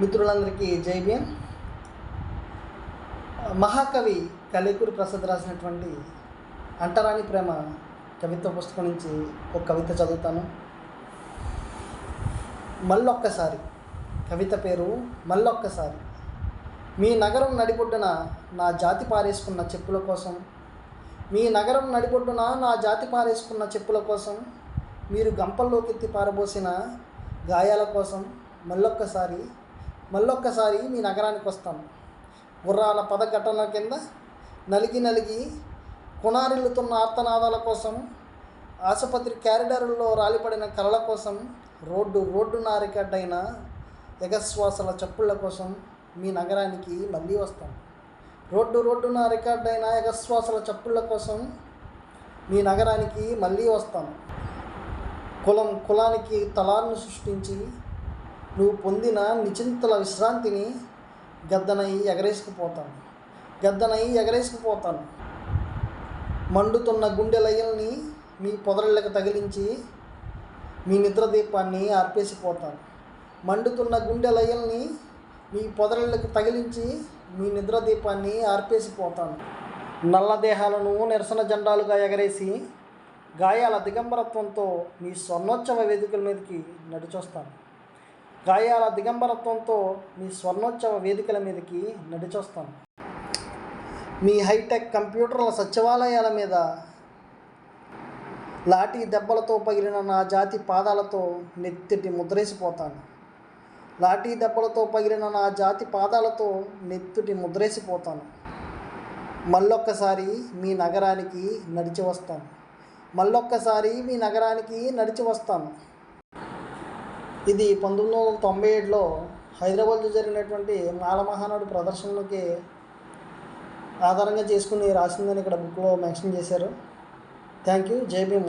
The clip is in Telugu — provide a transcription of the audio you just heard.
మిత్రులందరికీ జై భీమ్. మహాకవి కలికూరి ప్రసాద్ రాసినటువంటి అంటరాని ప్రేమ కవిత్వ పుస్తకం నుంచి ఒక కవిత చదువుతాను. మళ్ళొక్కసారి కవిత పేరు మళ్ళొక్కసారి. మీ నగరం నడిబొడ్డున నా జాతి పారేసుకున్న చెప్పుల కోసం మీ నగరం నడిబొడ్డున నా జాతి పారేసుకున్న చెప్పుల కోసం మీరు గంపల్లోకి ఎత్తి పారబోసిన గాయాల కోసం మళ్ళొక్కసారి మళ్ళొక్కసారి మీ నగరానికి వస్తాను గుర్రాల పదఘటన కింద నలిగి నలిగి కునారిల్లుతున్న ఆర్తనాదాల కోసం ఆసుపత్రి క్యారిడర్లో రాలిపడిన కలల కోసం రోడ్డు రోడ్డు నారికడ్డైన ఎగశ్వాసల చప్పుళ్ళ కోసం మీ నగరానికి మళ్ళీ వస్తాను రోడ్డు రోడ్డున రికార్డైన ఎగశ్వాసల చప్పుళ్ళ కోసం మీ నగరానికి మళ్ళీ వస్తాను కులం కులానికి తలాలను సృష్టించి నువ్వు పొందిన నిచింతల విశ్రాంతిని గద్దనై ఎగరేసుకుపోతాను. గద్దనై ఎగరేసుకుపోతాను. మండుతున్న గుండె లయల్ని మీ పొదరిళ్ళకి తగిలించి మీ నిద్ర దీపాన్ని ఆర్పేసిపోతాను. మండుతున్న గుండె లయల్ని మీ పొదరిళ్ళకి తగిలించి మీ నిద్ర దీపాన్ని ఆర్పేసిపోతాను. నల్ల దేహాలను నిరసన జెండాలుగా ఎగరేసి గాయాల దిగంబరత్వంతో మీ స్వర్ణోత్సవ వేదికల మీదకి నడిచొస్తాను. గాయాల దిగంబరత్వంతో మీ స్వర్ణోత్సవ వేదికల మీదకి నడిచొస్తాను. మీ హైటెక్ కంప్యూటర్ల సచివాలయాల మీద లాఠీ దెబ్బలతో పగిలిన నా జాతి పాదాలతో నెత్తిటి ముద్రేసిపోతాను. లాఠీ దెబ్బలతో పగిలిన నా జాతి పాదాలతో నెత్తుటి ముద్రేసిపోతాను. మళ్ళొక్కసారి మీ నగరానికి నడిచి వస్తాను. మళ్ళొక్కసారి మీ నగరానికి నడిచి వస్తాను. ఇది పంతొమ్మిది వందల తొంభై ఏడులో హైదరాబాద్లో జరిగినటువంటి మాలమహానాడు ప్రదర్శనలకి ఆధారంగా చేసుకుని రాసిందని ఇక్కడ బుక్లో మెన్షన్ చేశారు. థ్యాంక్ యూ జై భీమ్